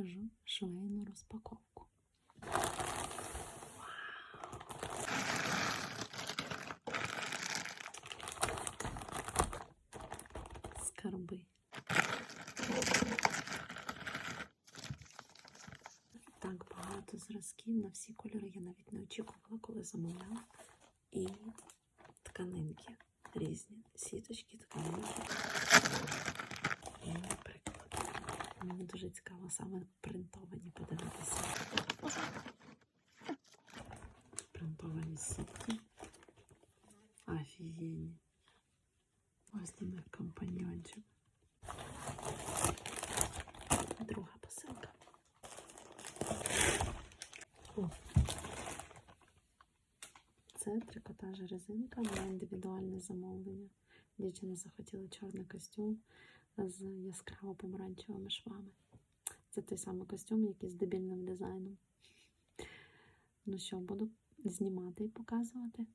покажу швейну розпаковку. Скарби. Так багато зразків на всі кольори. Я навіть не очікувала, коли замовляла. І тканинки різні. Сіточки, тканинки. Цікаво саме принтовані подивитися. Принтовані сітки. Офігенні. Ось до них компаньончик. Друга посилка. О. Це трикотаж резинка на індивідуальне замовлення. Дівчина захотіла чорний костюм з яскраво помаранчевими швами. Це той самий костюм, який з дебільним дизайном. Ну що, буду знімати і показувати.